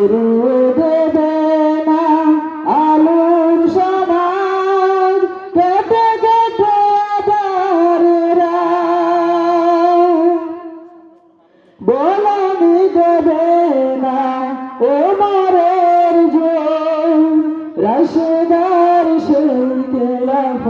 ফিরিয়ে দেবে না আলোর সমাজ কেটে কেটে আদারেরা বলনি দেবে না ও মারের রাশেদার সেই খেলাফ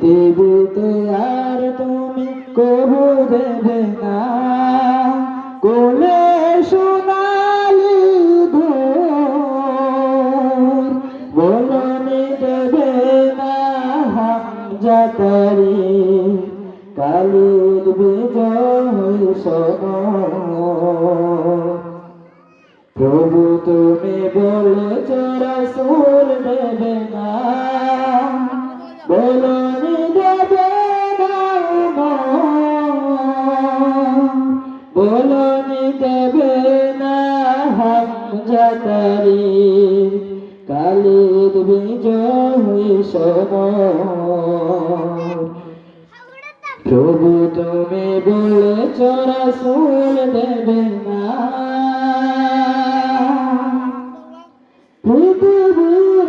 পৃথিবীতে আর তুমি কবু দেবে না। কোলে সোনালি বলনি দেবে না হামজাতারি কালির বিজয় সম প্রভু তুমি বলেছ রাসূল হামজাতারি কালির বিজয় সম প্রভু তুমি বলেছ রাসূল দেবে না। পৃথিবীর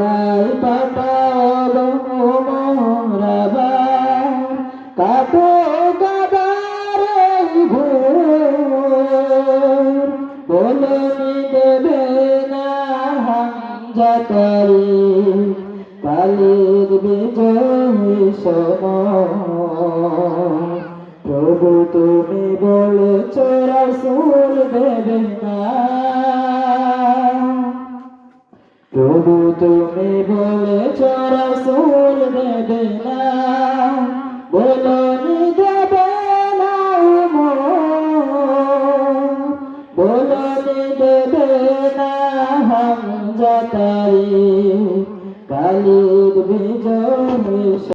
যাকারে কালের বিজয়ী সম প্রভু তুমি বলেছ রাসুল দেবে না। প্রভু, তুমি বলেছ রাসুল দেবে না। বলো দেবে না বলো দেবে কালী